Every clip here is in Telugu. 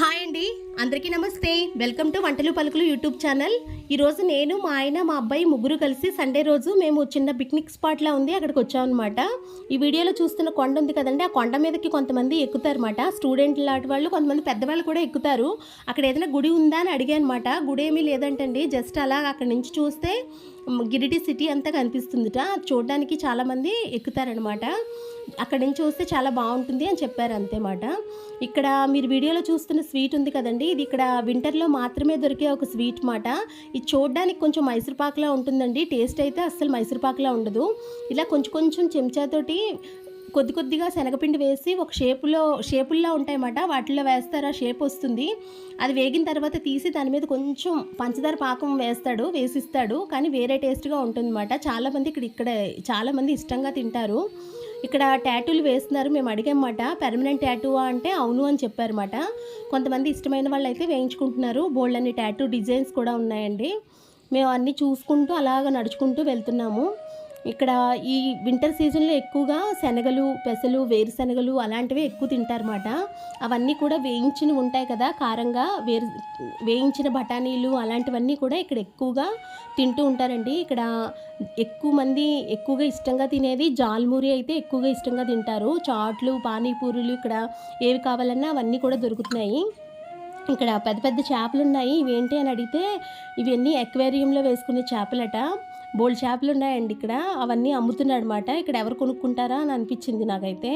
Hi, అండి. అందరికీ నమస్తే. వెల్కమ్ టు వంటలు పలుకులు యూట్యూబ్ ఛానల్. ఈరోజు నేను మా ఆయన మా అబ్బాయి ముగ్గురు కలిసి సండే రోజు మేము చిన్న పిక్నిక్ స్పాట్లా ఉంది అక్కడికి వచ్చామన్నమాట. ఈ వీడియోలో చూస్తున్న కొండ ఉంది కదండి ఆ కొండ మీదకి కొంతమంది ఎక్కుతారన్నమాట. స్టూడెంట్ లాంటి వాళ్ళు కొంతమంది పెద్దవాళ్ళు కూడా ఎక్కుతారు. అక్కడ ఏదైనా గుడి ఉందా అని అడిగానమాట అనమాట గుడి ఏమీ లేదంటండి. జస్ట్ అలా అక్కడి నుంచి చూస్తే గిరిటి సిటీ అంతా కనిపిస్తుందిట. చూడడానికి చాలామంది ఎక్కుతారనమాట అక్కడి నుంచి చూస్తే చాలా బాగుంటుంది అని చెప్పారు అంతేమాట ఇక్కడ మీరు వీడియోలో చూస్తున్న స్వీట్ ఉంది కదండి. ఇది ఇక్కడ వింటర్లో మాత్రమే దొరికే ఒక స్వీట్ మాట. ఇది చూడడానికి కొంచెం మైసూర్పాకులా ఉంటుందండి. టేస్ట్ అయితే అస్సలు మైసూర్పాకులా ఉండదు. ఇలా కొంచెం కొంచెం చెంచాతోటి కొద్ది కొద్దిగా శనగపిండి వేసి ఒక షేపులో షేపుల్లో ఉంటాయన్నమాట. వాటిలో వేస్తారు? ఆ షేప్ వస్తుంది. అది వేగిన తర్వాత తీసి దాని మీద కొంచెం పంచదార పాకం వేస్తాడు వేసిస్తాడు. కానీ వేరే టేస్ట్గా ఉంటుందన్నమాట. చాలామంది ఇక్కడ ఇక్కడ చాలామంది ఇష్టంగా తింటారు. ఇక్కడ ట్యాటూలు వేస్తున్నారు. మేము అడిగామన్నమాట పెర్మనెంట్ ట్యాటూ అంటే అవును అని చెప్పారన్నమాట. కొంతమంది ఇష్టమైన వాళ్ళు అయితే వేయించుకుంటున్నారు. బోల్డ్ అన్ని ట్యాటూ డిజైన్స్ కూడా ఉన్నాయండి. మేము అన్నీ చూసుకుంటూ అలాగ నడుచుకుంటూ వెళ్తున్నాము. ఇక్కడ ఈ వింటర్ సీజన్లో ఎక్కువగా శనగలు పెసలు వేరుశనగలు అలాంటివి ఎక్కువ తింటారన్నమాట. అవన్నీ కూడా వేయించినవి ఉంటాయి కదా కారంగా వేరు వేయించిన బఠానీలు అలాంటివన్నీ కూడా ఇక్కడ ఎక్కువగా తింటూ ఉంటారండి. ఇక్కడ ఎక్కువ మంది ఎక్కువగా ఇష్టంగా తినేది జాల్మూరి అయితే ఎక్కువగా ఇష్టంగా తింటారు. చాట్లు పానీపూరీలు ఇక్కడ ఏవి కావాలన్నా అవన్నీ కూడా దొరుకుతున్నాయి. ఇక్కడ పెద్ద పెద్ద చేపలు ఉన్నాయి ఇవేంటి అని అడిగితే ఇవన్నీ ఎక్వేరియంలో వేసుకునే చేపలట. బోల్డ్ చేపలు ఉన్నాయండి ఇక్కడ. అవన్నీ అమ్ముతున్నాడు అనమాట ఇక్కడ ఎవరు కొనుక్కుంటారా అని అనిపించింది నాకైతే.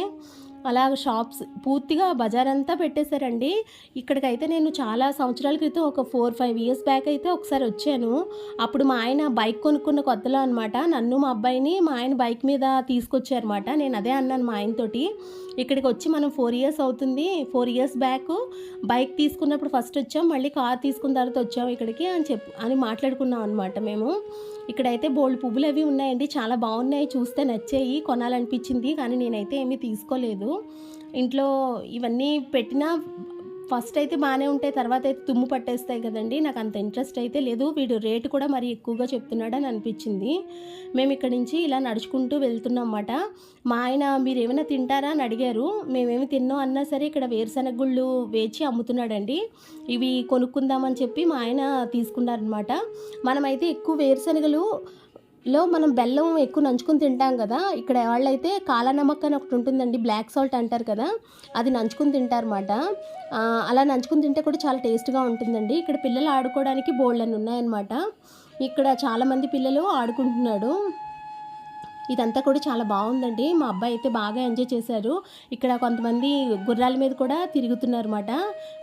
అలాగ షాప్స్ పూర్తిగా బజార్ అంతా పెట్టేశారండి. ఇక్కడికైతే నేను చాలా సంవత్సరాల క్రితం ఒక ఫోర్ ఫైవ్ ఇయర్స్ బ్యాక్ అయితే ఒకసారి వచ్చాను. అప్పుడు మా ఆయన బైక్ కొనుక్కున్న కొత్తలో అనమాట నన్ను మా అబ్బాయిని మా ఆయన బైక్ మీద తీసుకొచ్చారనమాట నేను అదే అన్నాను మా ఆయనతోటి. ఇక్కడికి వచ్చి మనం ఫోర్ ఇయర్స్ అవుతుంది. ఫోర్ ఇయర్స్ బ్యాక్ బైక్ తీసుకున్నప్పుడు ఫస్ట్ వచ్చాం. మళ్ళీ కార్ తీసుకున్న తర్వాత వచ్చాం ఇక్కడికి అని చెప్పు అని మాట్లాడుకున్నాం అనమాట మేము. ఇక్కడైతే బోల్డ్ పువ్వులు అవి ఉన్నాయండి. చాలా బాగున్నాయి. చూస్తే నచ్చాయి. కొనాలనిపించింది. కానీ నేనైతే ఏమీ తీసుకోలేదు. ఇంట్లో ఇవన్నీ పెట్టినా ఫస్ట్ అయితే బాగానే ఉంటాయి తర్వాత అయితే తుమ్ము పట్టేస్తాయి కదండి. నాకు అంత ఇంట్రెస్ట్ అయితే లేదు. వీడు రేటు కూడా మరి ఎక్కువగా చెప్తున్నాడని అనిపించింది. మేము ఇక్కడి నుంచి ఇలా నడుచుకుంటూ వెళ్తున్నాం అన్నమాట. మా ఆయన మీరు ఏమైనా తింటారా? అని అడిగారు. మేమేమి తిన్నాం అన్నా సరే ఇక్కడ వేరుశనగ గుళ్ళు వేచి అమ్ముతున్నాడండి. ఇవి కొనుక్కుందామని చెప్పి మా ఆయన తీసుకున్నారనమాట మనమైతే ఎక్కువ వేరుశనగలు లో మనం బెల్లం ఎక్కువ నంచుకొని తింటాం కదా ఇక్కడ వాళ్ళైతే కాలనమక్ అని ఒకటి ఉంటుందండి బ్లాక్ సాల్ట్ అంటారు కదా అది నంచుకొని తింటారన్నమాట. అలా నంచుకొని తింటే కూడా చాలా టేస్ట్గా ఉంటుందండి. ఇక్కడ పిల్లలు ఆడుకోవడానికి బోల్డ్ అని ఉన్నాయన్నమాట. ఇక్కడ చాలామంది పిల్లలు ఆడుకుంటున్నాడు ఇదంతా కూడా చాలా బాగుందండి. మా అబ్బాయి అయితే బాగా ఎంజాయ్ చేశారు. ఇక్కడ కొంతమంది గుర్రాల మీద కూడా తిరుగుతున్నారు అనమాట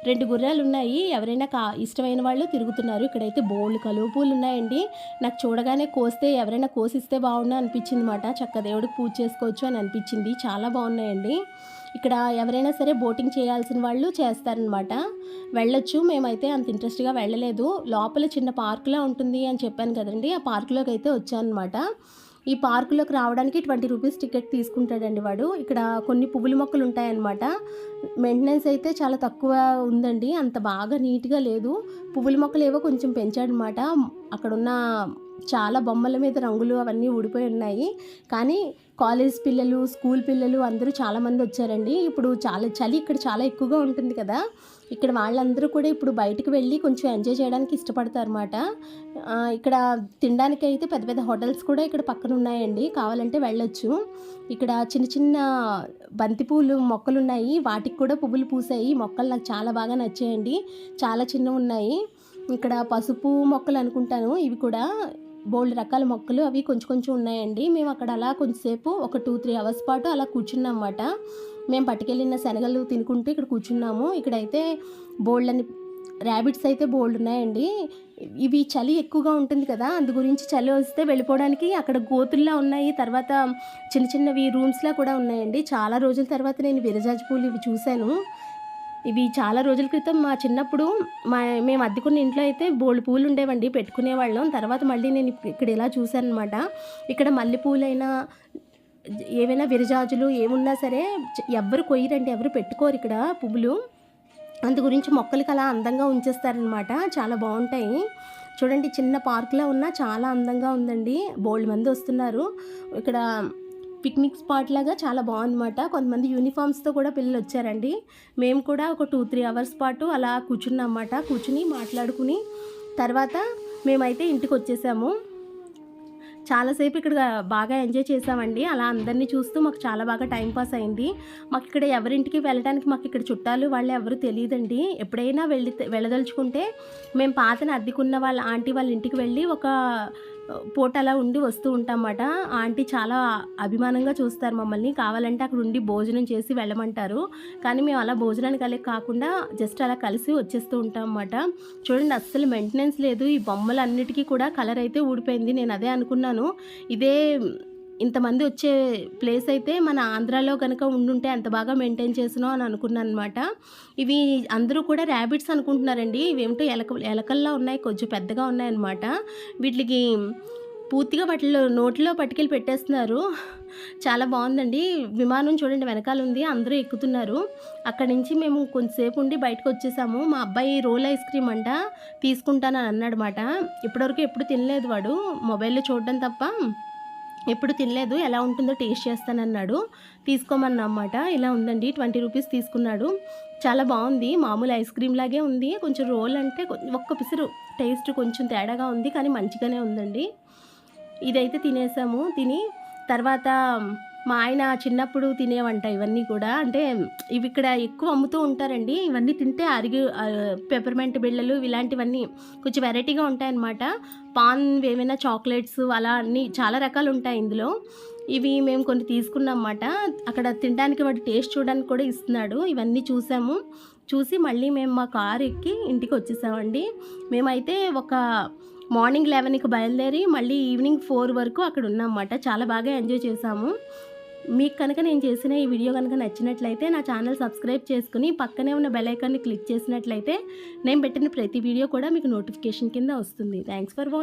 రెండు గుర్రాలు ఉన్నాయి. ఎవరైనా కా ఇష్టమైన వాళ్ళు తిరుగుతున్నారు. ఇక్కడైతే బోళ్ళు కలువ పూలు ఉన్నాయండి. నాకు చూడగానే కోస్తే ఎవరైనా కోసిస్తే బాగున్నా అనిపించింది అనమాట చక్క దేవుడికి పూజ చేసుకోవచ్చు అని అనిపించింది. చాలా బాగున్నాయండి. ఇక్కడ ఎవరైనా సరే బోటింగ్ చేయాల్సిన వాళ్ళు చేస్తారనమాట వెళ్ళొచ్చు. మేమైతే అంత ఇంట్రెస్ట్గా వెళ్ళలేదు. లోపల చిన్న పార్కులా ఉంటుంది అని చెప్పాను కదండి. ఆ పార్కులోకి అయితే వచ్చానమాట ఈ పార్కులోకి రావడానికి ట్వంటీ రూపీస్ టికెట్ తీసుకుంటాడండి వాడు. ఇక్కడ కొన్ని పువ్వుల మొక్కలు ఉంటాయన్నమాట. మెయింటెనెన్స్ అయితే చాలా తక్కువ ఉందండి. అంత బాగా నీట్గా లేదు. పువ్వుల మొక్కలు ఏవో కొంచెం పెంచాడనమాట అక్కడున్న చాలా బొమ్మల మీద రంగులు అవన్నీ ఊడిపోయి ఉన్నాయి. కానీ కాలేజ్ పిల్లలు స్కూల్ పిల్లలు అందరూ చాలామంది వచ్చారండి. ఇప్పుడు చాలా చలి ఇక్కడ చాలా ఎక్కువగా ఉంటుంది కదా. ఇక్కడ వాళ్ళందరూ కూడా ఇప్పుడు బయటకు వెళ్ళి కొంచెం ఎంజాయ్ చేయడానికి ఇష్టపడతారు అనమాట ఇక్కడ తినడానికి అయితే పెద్ద పెద్ద హోటల్స్ కూడా ఇక్కడ పక్కన ఉన్నాయండి. కావాలంటే వెళ్ళొచ్చు. ఇక్కడ చిన్న చిన్న బంతిపూలు మొక్కలు ఉన్నాయి. వాటికి కూడా పువ్వులు పూసాయి. మొక్కలు నాకు చాలా బాగా నచ్చాయండి. చాలా చిన్నవి ఉన్నాయి. ఇక్కడ పసుపు మొక్కలు అనుకుంటాను. ఇవి కూడా బోల్డ్ రకాల మొక్కలు. అవి కొంచెం కొంచెం ఉన్నాయండి. మేము అక్కడ అలా కొంచెంసేపు ఒక టూ త్రీ అవర్స్ పాటు అలా కూర్చున్నాం అన్నమాట మేము పట్టుకెళ్ళిన శనగలు తినుకుంటూ ఇక్కడ కూర్చున్నాము. ఇక్కడైతే బోల్డ్ని ర్యాబిట్స్ అయితే బోల్డ్ ఉన్నాయండి. ఇవి చలి ఎక్కువగా ఉంటుంది కదా అందు గురించి చలి వస్తే వెళ్ళిపోవడానికి అక్కడ గోతుల్లా ఉన్నాయి. తర్వాత చిన్న చిన్నవి రూమ్స్లా కూడా ఉన్నాయండి. చాలా రోజుల తర్వాత నేను విరజాజి పూలు ఇవి చూశాను. ఇవి చాలా రోజుల క్రితం మా చిన్నప్పుడు మా మేము అద్దెకున్న ఇంట్లో అయితే బోల్డ్ పూలు ఉండేవండి పెట్టుకునేవాళ్ళం. తర్వాత మళ్ళీ నేను ఇక్కడ ఇలా చూశాను అనమాట ఇక్కడ మల్లెపూలైనా ఏవైనా విరజాజులు ఏమున్నా సరే ఎవరు ఎవ్వరు కొయ్యరండి ఎవరు పెట్టుకోరు ఇక్కడ పువ్వులు. అందు గురించి మొక్కలకి అలా అందంగా ఉంచేస్తారనమాట చాలా బాగుంటాయి. చూడండి చిన్న పార్క్లో ఉన్న చాలా అందంగా ఉందండి. బోల్డ్ మంది వస్తున్నారు. ఇక్కడ పిక్నిక్ స్పాట్ లాగా చాలా బాగుందన్నమాట. కొంతమంది యూనిఫామ్స్తో కూడా పిల్లలు వచ్చారండి. మేము కూడా ఒక టూ త్రీ అవర్స్ పాటు అలా కూర్చున్నాం అన్నమాట కూర్చుని మాట్లాడుకుని తర్వాత మేమైతే ఇంటికి వచ్చేసాము. చాలాసేపు ఇక్కడ బాగా ఎంజాయ్ చేసామండి అలా అందరినీ చూస్తూ మాకు చాలా బాగా టైం పాస్ అయింది. మాకు ఇక్కడ ఎవరింటికి వెళ్ళడానికి మాకు ఇక్కడ చుట్టాలు వాళ్ళు ఎవరు తెలియదండి. ఎప్పుడైనా వెళ్ళి వెళ్ళదలుచుకుంటే మేము పాతని అద్దెకున్న వాళ్ళ ఆంటీ వాళ్ళ ఇంటికి వెళ్ళి ఒక పూట అలా ఉండి వస్తూ ఉంటామన్నమాట ఆంటీ చాలా అభిమానంగా చూస్తారు మమ్మల్ని. కావాలంటే అక్కడ ఉండి భోజనం చేసి వెళ్ళమంటారు. కానీ మేము అలా భోజనానికి అలా కాకుండా జస్ట్ అలా కలిసి వచ్చేస్తూ ఉంటాం అన్నమాట చూడండి అస్సలు మెయింటెనెన్స్ లేదు. ఈ బొమ్మలన్నిటికీ కూడా కలర్ అయితే ఊడిపోయింది. నేను అదే అనుకున్నాను. ఇదే ఇంతమంది వచ్చే ప్లేస్ అయితే మన ఆంధ్రాలో కనుక ఉండుంటే ఎంత బాగా మెయింటైన్ చేసినో అని అనుకున్నాను అనమాట ఇవి అందరూ కూడా ర్యాబిట్స్ అనుకుంటున్నారండి. ఇవేమిటో ఎలక ఎలకల్లా ఉన్నాయి కొంచెం పెద్దగా ఉన్నాయన్నమాట. వీటికి పూర్తిగా వాటిలో నోట్లో పట్టుకెళ్ళి పెట్టేస్తున్నారు. చాలా బాగుందండి. విమానం చూడండి వెనకాల ఉంది అందరూ ఎక్కుతున్నారు. అక్కడి నుంచి మేము కొంతసేపు ఉండి బయటకు వచ్చేసాము. మా అబ్బాయి రోల్ ఐస్ క్రీమ్ అంట తీసుకుంటానని అన్నాడనమాట ఇప్పటివరకు ఎప్పుడు తినలేదు వాడు. మొబైల్లో చూడడం తప్ప ఎప్పుడు తినలేదు ఎలా ఉంటుందో టేస్ట్ చేస్తానన్నాడు. తీసుకోమన్నా అన్నమాట ఇలా ఉందండి ట్వంటీ రూపీస్ తీసుకున్నాడు. చాలా బాగుంది మామూలు ఐస్ క్రీమ్ లాగే ఉంది. కొంచెం రోల్ అంటే ఒక్క పిసురు టేస్ట్ కొంచెం తేడాగా ఉంది కానీ మంచిగానే ఉందండి. ఇదైతే తినేసాము తిని తర్వాత మా ఆయన చిన్నప్పుడు తినేవంట ఇవన్నీ కూడా అంటే ఇవి ఇక్కడ ఎక్కువ అమ్ముతూ ఉంటారండి. ఇవన్నీ తింటే అరిగి పెపర్మెంట్ బిళ్ళలు ఇలాంటివన్నీ కొంచెం వెరైటీగా ఉంటాయన్నమాట. పాన్ ఏమైనా చాక్లెట్స్ అలా అన్నీ చాలా రకాలు ఉంటాయి ఇందులో. ఇవి మేము కొన్ని తీసుకున్నాం అన్నమాట అక్కడ తినడానికి వాటి టేస్ట్ చూడడానికి కూడా ఇస్తున్నాడు. ఇవన్నీ చూసాము. చూసి మళ్ళీ మేము మా కారు ఎక్కి ఇంటికి వచ్చేసామండి. మేమైతే ఒక మార్నింగ్ లెవెన్కి బయలుదేరి మళ్ళీ ఈవినింగ్ ఫోర్ వరకు అక్కడ ఉన్నామన్నమాట. చాలా బాగా ఎంజాయ్ చేసాము. మీకు కనుక నేను చేసిన ఈ వీడియో కనుక నచ్చినట్లయితే నా ఛానల్ సబ్స్క్రైబ్ చేసుకుని పక్కనే ఉన్న బెల్ఐకాన్ని క్లిక్ చేసినట్లయితే నేను పెట్టిన ప్రతి వీడియో కూడా మీకు నోటిఫికేషన్ కింద వస్తుంది. Thanks for watching